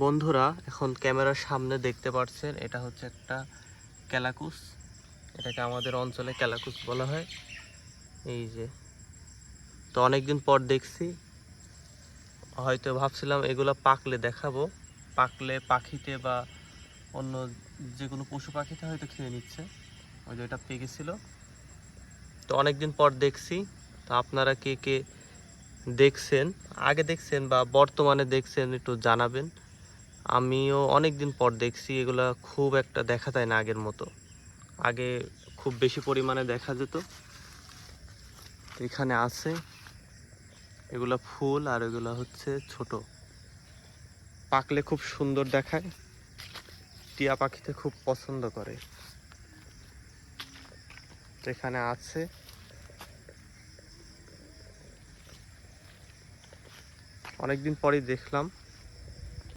বন্ধুরা, এখন ক্যামেরার সামনে দেখতে পাচ্ছেন, এটা হচ্ছে একটা ক্যালাকুস। এটাকে আমাদের অঞ্চলে ক্যালাকুস বলা হয়। এই যে। তো অনেকদিন পর দেখছি। হয়তো ভাবছিলাম এগুলো পাকলে দেখাবো। পাকলে পাখিতে বা অন্য যে কোনো পশু পাখিতে হয়তো খেয়ে নিচ্ছে। ওই যে এটা পেকেছিল তো অনেকদিন পর দেখছি। তো আপনারা কে কে দেখছেন, আগে দেখছেন বা বর্তমানে দেখছেন একটু জানাবেন। আমিও অনেক দিন পর দেখছি এগুলা খুব একটা দেখা যায় না আগের মতো। আগে খুব বেশি পরিমাণে দেখা যেত। এখানে আছে এগুলা ফুল আর এগুলা হচ্ছে ছোট। পাকলে খুব সুন্দর দেখায়। টিয়া পাখিতে খুব পছন্দ করে। এখানে আছে অনেকদিন পরেই দেখলাম।